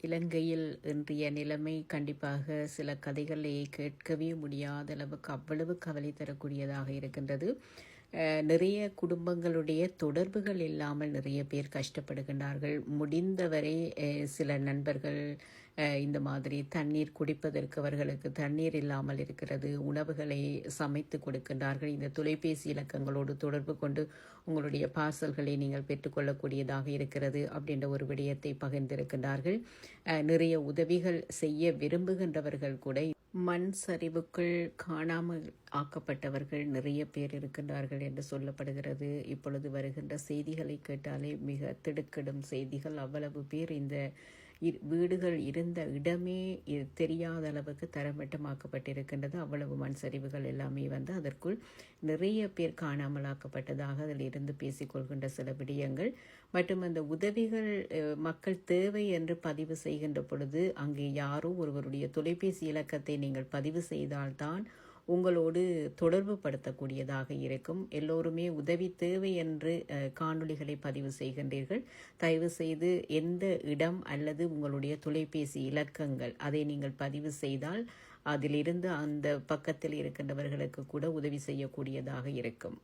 இலங்கையில் இன்றைய நிலைமை கண்டிப்பாக சில கதைகளை கேட்கவே முடியாத அளவுக்கு அவ்வளவு கவலை தரக்கூடியதாக இருக்கின்றது. நிறைய குடும்பங்களுடைய தொடர்புகள் இல்லாமல் நிறைய பேர் கஷ்டப்படுகின்றார்கள். முடிந்தவரை சில நண்பர்கள் இந்த மாதிரி தண்ணீர் குடிப்பதற்கு அவர்களுக்கு தண்ணீர் இல்லாமல் இருக்கிறது உணவுகளை சமைத்து கொடுக்கின்றார்கள். இந்த தொலைபேசி இலக்கங்களோடு தொடர்பு கொண்டு உங்களுடைய பார்சல்களை நீங்கள் பெற்றுக்கொள்ளக்கூடியதாக இருக்கிறது அப்படின்ற ஒரு விடயத்தை பகிர்ந்திருக்கின்றார்கள். நிறைய உதவிகள் செய்ய விரும்புகின்றவர்கள் கூட மண் சரிவுக்குள் காணாமல் ஆக்கப்பட்டவர்கள் நிறைய பேர் இருக்கின்றார்கள் என்று சொல்லப்படுகிறது. இப்பொழுது வருகின்ற செய்திகளை கேட்டாலே மிக திடுக்கிடும் செய்திகள். அவ்வளவு பேர் இந்த வீடுகள் இருந்த இடமே தெரியாத அளவுக்கு தரமட்டமாக்கப்பட்டிருக்கின்றது. அவ்வளவு மண் சரிவுகள் எல்லாமே வந்து அதற்குள் நிறைய பேர் காணாமலாக்கப்பட்டதாக அதில் இருந்து பேசிக்கொள்கின்ற சில விடயங்கள். மற்றும் அந்த உதவிகள் மக்கள் தேவை என்று பதிவு செய்கின்ற பொழுது அங்கே யாரோ ஒருவருடைய தொலைபேசி இலக்கத்தை நீங்கள் பதிவு செய்தால்தான் உங்களோடு தொடர்பு படுத்தக்கூடியதாக இருக்கும். எல்லோருமே உதவி தேவை என்று காணொளிகளை பதிவு செய்கின்றீர்கள். தயவு செய்து எந்த இடம் அல்லது உங்களுடைய தொலைபேசி இலக்கங்கள் அதை நீங்கள் பதிவு செய்தால் அதிலிருந்து அந்த பக்கத்தில் இருக்கின்றவர்களுக்கு கூட உதவி செய்யக்கூடியதாக இருக்கும்.